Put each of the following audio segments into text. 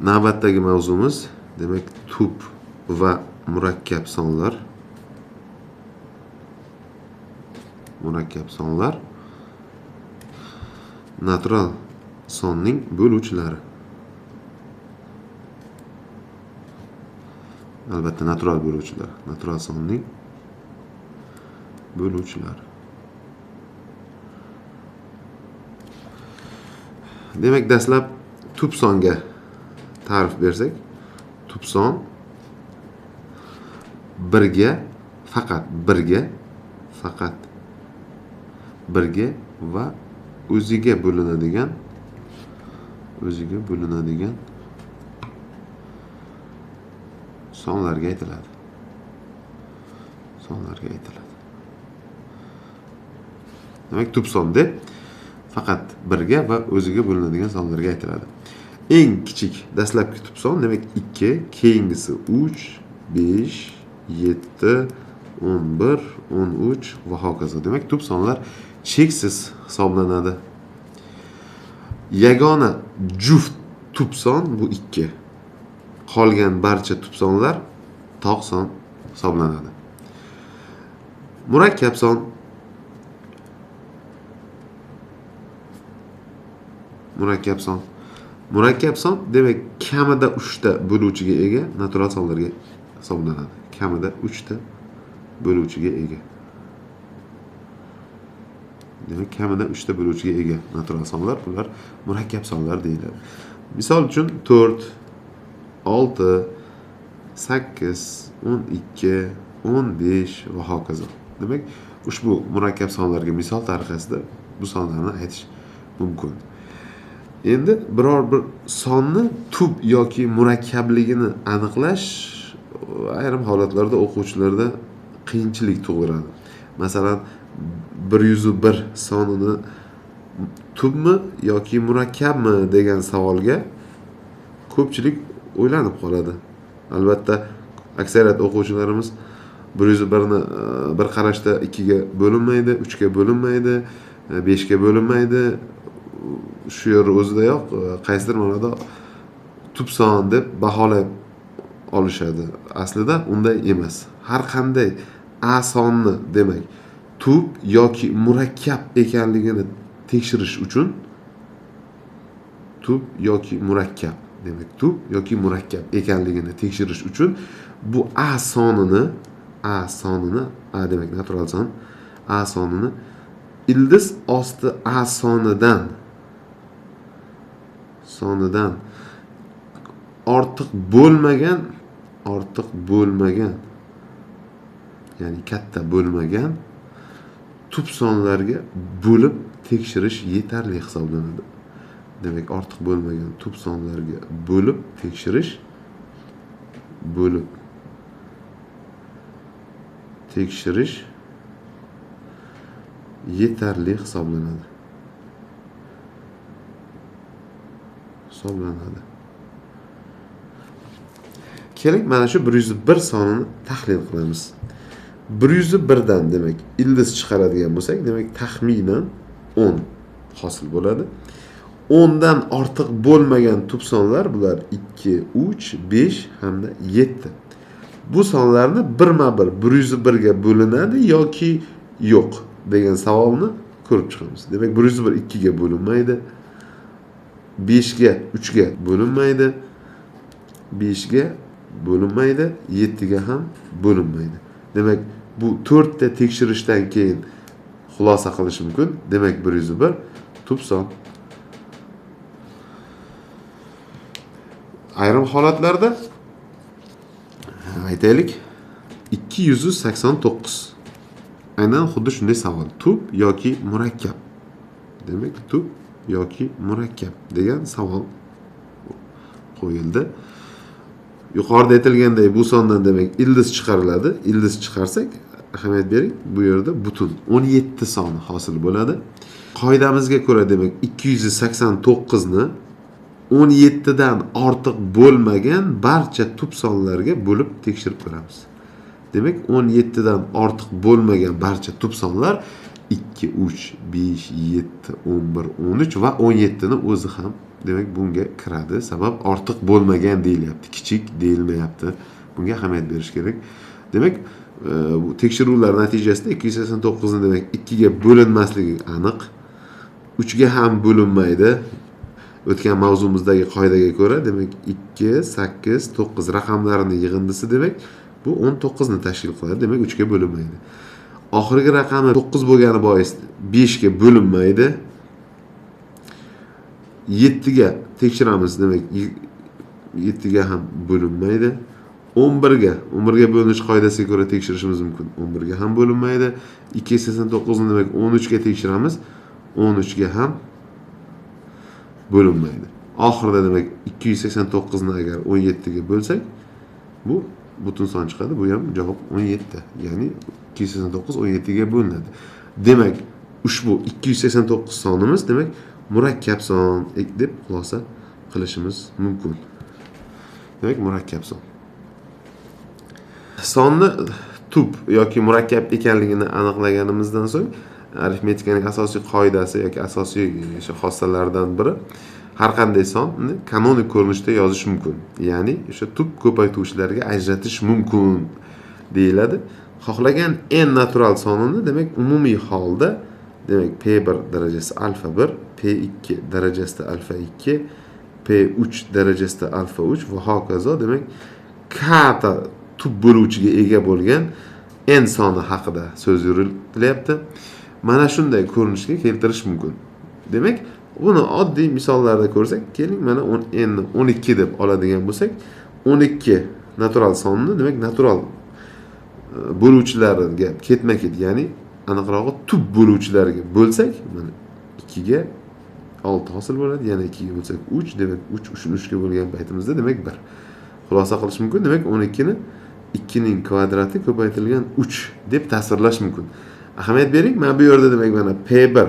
navbatdagi mavzumiz demak tub va murakkab sonlar. Murakkab sonlar. Natural sonning bo'luvchilari. Albatta natural bo'luvchilar. Natural sonning bo'luvchilari. Demak dastlab tub songa ta'rif bersak tub son birga faqat birga faqat birga va o'ziga bo'linadigan o'ziga bo'linadigan sonlarga aytiladi. Sonlarga aytiladi. Demak tub son faqat birga va o'ziga bo'linadigan sonlarga aytiladi. Eng kichik dastlabki tub son demak ikki keyingisi uch besh yetti o'n bir o'n uch va hokazo. Demak tub sonlar cheksiz hisoblanadi. Yagona juft tub son bu ikki. Qolgan barcha tub sonlar tog' son hisoblanadi. Murakkab son. Murakkab son. Murakkab son demak kamida uchta bo'luvchiga ega natural sonlarga hisoblanadi. Kamida uchta bo'luvchiga ega. Demak kamida uchta bo'luvchiga ega natural sonlar. Bular murakkab sonlar deyiladi. Misol uchun to'rt olti sakkiz o'n ikki o'n besh va hokazo. Demak ushbu murakkab sonlarga misol tariqasida bu sonlarni aytish mumkin. Endi biror bir sonni tub yoki murakkabligini aniqlash ayrim holatlarda o'quvchilarda qiyinchilik tug'diradi. Masalan bir yuzu bir sonini tubmi yoki murakkabmi degan savolga ko'pchilik o'ylanib qoladi. Albatta aksariyat o'quvchilarimiz bir yuz birni e, bir qarashda ikkiga bo'linmaydi uchga bo'linmaydi e, beshga bo'linmaydi shu yerni o'zidayoq e, qaysidir ma'noda tub son deb baholab olishadi. Aslida unday emas. Har qanday a sonni demak tub yoki murakkab ekanligini tekshirish uchun tub yoki murakkab demak tub yoki murakkab ekanligini tekshirish uchun bu a sonini a sonini a demak natural son a sonini ildiz osti a sonidan sonidan ortiq bo'lmagan ortiq bo'lmagan ya'ni katta bo'lmagan tub sonlarga bo'lib tekshirish yetarli hisoblanadi. Demak ortiq bo'lmagan tub sonlarga bo'lib tekshirish bo'lib tekshirish yetarli hisoblanadi. Hisoblanadi. Keling mana shu bir yuz bir sonini tahlil qilamiz. Bir yuz birdan demak ildiz chiqaradigan bo'lsak demak taxminan o'n hosil bo'ladi. O'ndan ortiq bo'lmagan tub sonlar bular ikki uch besh hamda yetti. Bu sonlarni birma bir bir yuz birga bo'linadi yoki yo'q degan savolni ko'rib chiqamiz. Demak bir yuz bir ikkiga bo'linmaydi. Beshga uchga bo'linmaydi. Beshga bo'linmaydi yettiga ham bo'linmaydi. Demak bu to'rtta tekshirishdan keyin xulosa qilish mumkin. Demak bir yuz bir tub son. Ayrim holatlarda aytaylik. Ikki yuz sakson to'qqiz. Aynan xuddi shunday savol. Tub yoki murakkab. Demak tub yoki murakkab degan savol qo'yildi. Yuqorida aytilganday bu sondan demak ildiz chiqariladi. Ildiz chiqarsak ahamiyat bering bu yerda butun o'n yetti soni hosil bo'ladi. Qoidamizga ko'ra demak ikki yuz sakson to'qqizni o'n yettidan ortiq bo'lmagan barcha tub sonlarga bo'lib tekshirib ko'ramiz. Demak o'n yettidan ortiq bo'lmagan barcha tub sonlar ikki uch besh yetti o'n bir o'n uch va o'n yettini o'zi ham demak bunga kiradi. Sabab ortiq bo'lmagan deyilyapti kichik deyilmayapti. Bunga ahamiyat berish kerak. Demak e, bu tekshiruvlar natijasida ikki yuz sakson to'qqizni demak ikkiga bo'linmasligi aniq. Uchga ham bo'linmaydi. O'tgan mavzumizdagi qoidaga ko'ra demak ikki sakkiz to'qqiz raqamlarini yig'indisi demak bu o'n to'qqizni tashkil qiladi. Demak uchga bo'linmaydi. Oxirgi raqami to'qqiz bo'lgani bois beshga bo'linmaydi. Yettiga tekshiramiz demak yettiga ham bo'linmaydi. O'n birga o'n birga bo'linish qoidasiga ko'ra tekshirishimiz mumkin. O'n birga ham bo'linmaydi. Ikki yuz sakson to'qqizni demak o'n uchga tekshiramiz. O'n uchga ham bo'linmaydi. Oxirida demak ikki yuz sakson to'qqizni agar o'n yettiga bo'lsak bu butun son chiqadi bu ham javob o'n yetti. Ya'ni ikki yuz sakson to'qqiz o'n yettiga bo'linadi. Demak ushbu ikki yuz sakson to'qqiz sonimiz demak murakkab son deb xulosa qilishimiz mumkin. Demak murakkab son. Sonni tub yoki murakkab ekanligini aniqlaganimizdan so'ng arifmetikaning asosiy qoidasi yoki asosiy e, o'sha xossalaridan biri har qanday sonni kanonik ko'rinishda yozish mumkin. Ya'ni o'sha tub ko'paytuvchilarga ajratish mumkin deyiladi. Xohlagan n natural sonini demak umumiy holda demak p bir darajasi alfa bir p ikki darajasida alfa ikki p uch darajasida alfa uch va hokazo demak kata tub bo'luvchiga ega bo'lgan n soni haqida so'z yuritilyapti mana shunday ko'rinishga keltirish mumkin. Demak buni oddiy misollarda ko'rsak keling mana endi o'n ikki deb oladigan bo'lsak o'n ikki natural sonni demak natural e, bo'luvchilariga ketma ket ya'ni aniqrog'i tub bo'luvchilariga bo'lsak mana ikkiga olti hosil bo'ladi yana ikkiga bo'lsak uch demak uch uchni uchga bo'lgan paytimizda demak bir. Xulosa qilish mumkin demak o'n ikkini ikkining kvadrati ko'paytirilgan uch deb tasvirlash mumkin. Ahamiyat bering mana bu yerda demak mana p bir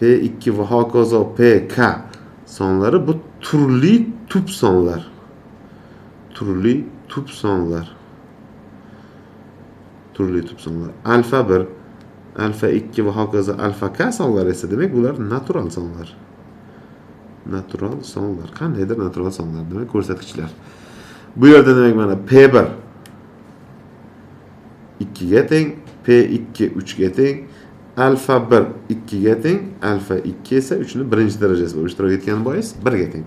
p ikki va hokazo p k sonlari bu turli tub sonlar. Turli tub sonlar. Turli tub sonlar. Alfa bir alfa ikki va hokazo alfa k sonlari esa demak bular natural sonlar. Natural sonlar. Qandaydir natural sonlar demak ko'rsatkichlar. Bu yerda demak mana p bir. İkkiga teng p ikki uchga teng alfa bir ikkiga teng. Alfa ikki esa uchni birinchi darajasi bo'lib ishtirok etgani bois birga teng.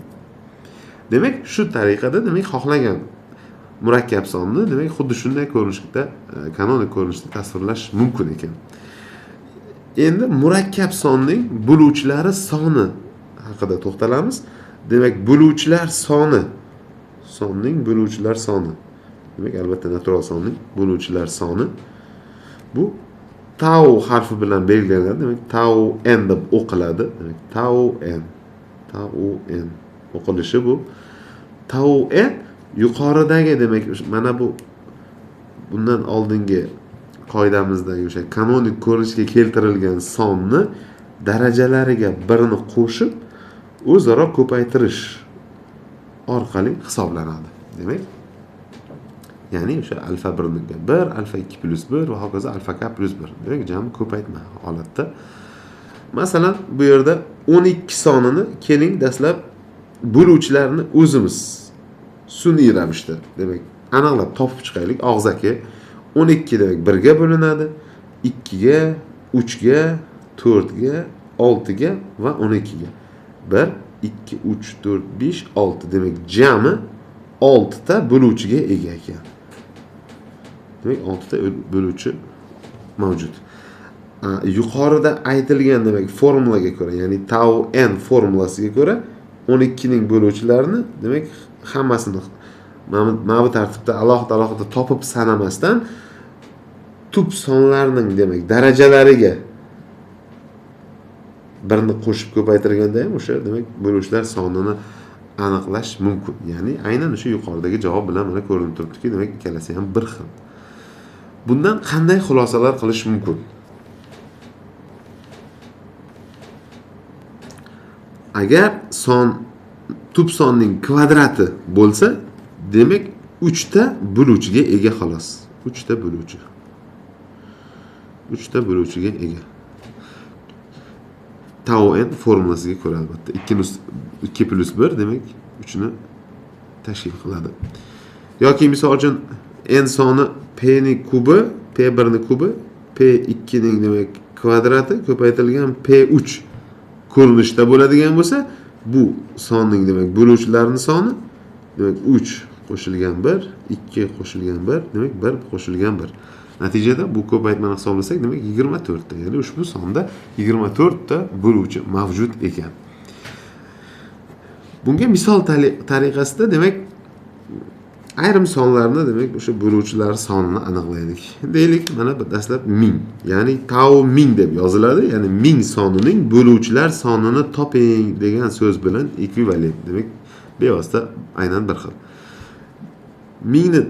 Demak shu tariqada demak xohlagan murakkab sonni demak xuddi shunday ko'rinishda e, kanonik ko'rinishda tasvirlash mumkin ekan. Endi murakkab sonning bo'luvchilari soni haqida to'xtalamiz. Demak bo'luvchilar soni sonning bo'luvchilar soni. Demak albatta natural sonning bo'luvchilar soni. Bu tau harfi bilan belgilanadi demak tau n deb o'qiladi demak tau n tau n o'qilishi bu. Tau n yuqoridagi demak mana bu bundan oldingi qoidamizdagi o'sha kanonik ko'rinishga keltirilgan sonni darajalariga birini qo'shib o'zaro ko'paytirish orqali hisoblanadi demak. Ya'ni o'sha alfa birniki bir alfa ikki plyus bir va hokazo alfa k plyus bir. Demak jami ko'paytma holatda. Masalan bu yerda o'n ikki sonini keling dastlab bo'luvchilarini o'zimiz sun'iy ravishda demak aniqlab topib chiqaylik. Og'zaki o'n ikki demak birga bo'linadi ikkiga uchga to'rtga oltiga va o'n ikkiga. Bir ikki uch to'rt besh olti. Demak jami oltita bo'luvchiga ega ekan demak oltita bo'luvchi mavjud. Yuqorida aytilgan demak formulaga ko'ra ya'ni tau n formulasiga ko'ra o'n ikkining bo'luvchilarini demak hammasini mana bu- tartibda alohida alohida topib sanamasdan tub sonlarning demak darajalariga birni qo'shib ko'paytirganda ham o'sha demak bo'luvchilar sonini aniqlash mumkin. Ya'ni aynan o'sha yuqoridagi javob bilan mana ko'rinib turibdiki demak ikkalasi ham bir xil. Bundan qanday xulosalar qilish mumkin? Agar son tub sonning kvadrati bo'lsa demak 3 ta bo'luvchiga ega xolos. 3 ta bo'luvchi. Uchta bo'luvchiga ega. Tau n formulasiga ko'ra albatta ikki nus- ikki plyus bir demak uchni tashkil qiladi. Yoki misol uchun n soni p ning kubi p birni kubi p ikkining demak kvadrati ko'paytirilgan p uch ko'rinishda bo'ladigan bo'lsa bu sonning demak bo'luvchilarni soni demak uch qo'shilgan bir ikki qo'shilgan bir demak bir qo'shilgan bir. Natijada bu ko'paytmani hisoblasak demak yigirma to'rtta ya'ni ushbu sonda yigirma to'rtta bo'luvchi mavjud ekan. Bunga misol tariqasida demak ayrim sonlarni demak o'sha bo'luvchilar sonini aniqlaylik. Deylik mana dastlab ming ya'ni tau ming deb yoziladi ya'ni ming sonining bo'luvchilar sonini toping degan so'z bilan ekvivalent demak bevosita aynan bir xil. Mingni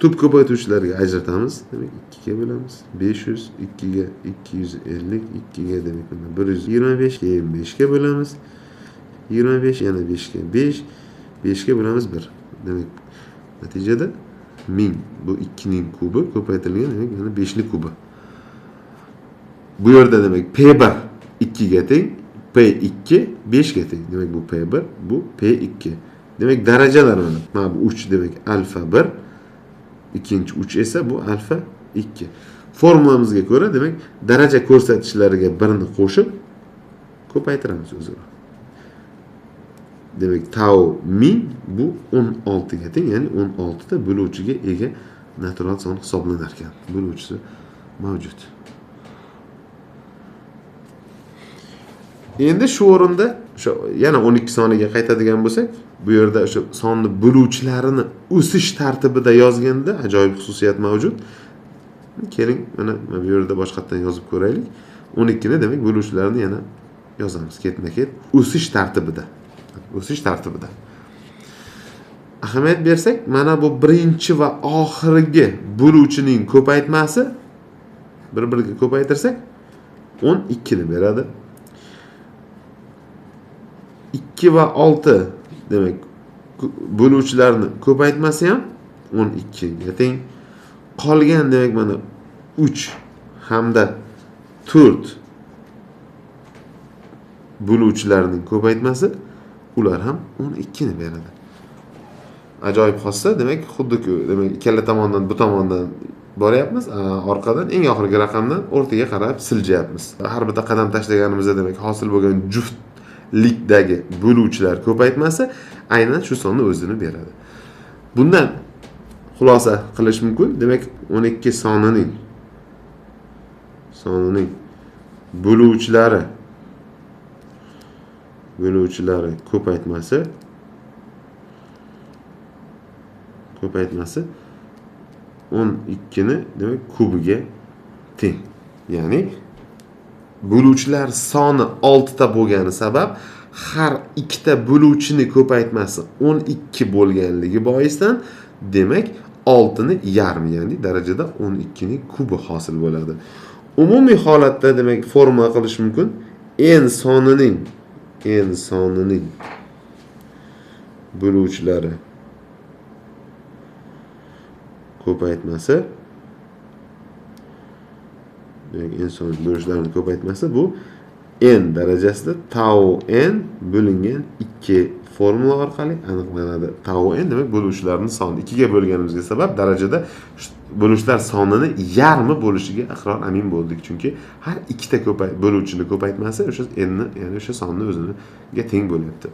tub ko'paytuvchilarga ajratamiz demak ikkiga bo'lamiz besh yuz ikkiga ikki yuz ellik ikkiga demak mana bir yuz yigirma besh keyin beshga bo'lamiz yigirma besh yana beshga besh beshga bo'lamiz bir. Demak natijada ming bu ikkining kubi ko'paytirilgan demak mana beshni kubi. Bu yerda demak p bir ikkiga teng p ikki beshga teng. Demak bu p bir bu p ikki. Demak darajalar mana. Mana bu uch demak alfa bir ikkinchi uch esa bu alfa ikki. Formulamizga ko'ra demak daraja ko'rsatkichlariga birni qo'shib ko'paytiramiz o'zaro. Demak tau ming bu o'n oltiga teng ya'ni o'n oltita bo'luvchiga ega natural son hisoblanar ekan bo'luvchisi mavjud. Endi shu o'rinda o'sha yana o'n ikki soniga qaytadigan bo'lsak bu yerda o'sha sonni bo'luvchilarini o'sish tartibida yozganda ajoyib xususiyat mavjud. Keling mana bu yerda boshqatdan yozib ko'raylik. O'n ikkini demak bo'luvchilarini yana yozamiz. Ketma ket o'sish tartibida. O'sish tartibida. Ahamiyat bersak mana bu birinchi va oxirgi bo'luvchining ko'paytmasi bir biriga ko'paytirsak o'n ikkini beradi. İkki va olti demak bo'luvchilarni ko'paytmasi ham o'n ikkiga teng. Qolgan demak mana uch hamda to'rt bo'luvchilarning ko'paytmasi ular ham o'n ikkini beradi. Ajoyib xossa demak xuddi ku demak ikkala tomondan bu tomondan boryapmiz orqadan eng oxirgi raqamdan o'rtaga qarab siljayapmiz. Har bitta qadam tashlaganimizda demak hosil bo'lgan juftlikdagi bo'luvchilar ko'paytmasi aynan shu sonni o'zini beradi. Bundan xulosa qilish mumkin demak o'n ikki sonining sonining bo'luvchilari bo'luvchilari ko'paytmasi ko'paytmasi o'n ikkini demak kubiga teng. Ya'ni bo'luvchilar soni oltita bo'lgani sabab har ikkita bo'luvchini ko'paytmasi o'n ikki bo'lganligi boisdan demak oltini yarmi ya'ni darajada o'n ikkining kubi hosil bo'ladi. Umumiy holatda demak formula qilish mumkin. N sonining n sonining bo'luvchilari ko'paytmasi demak n sonining bo'luvchilarini ko'paytmasi bu n darajasida tau n bo'lingan ikki formula orqali aniqlanadi. Tau n demak bo'luvchilarni soni ikkiga bo'lganimizga sabab darajada bo'luvchilar sonini yarmi bo'lishiga iqror amin bo'ldik. Chunki har ikkita ko'pay bo'luvchini ko'paytmasi o'sha nni ya'ni o'sha sonni o'ziniga teng bo'lyapti.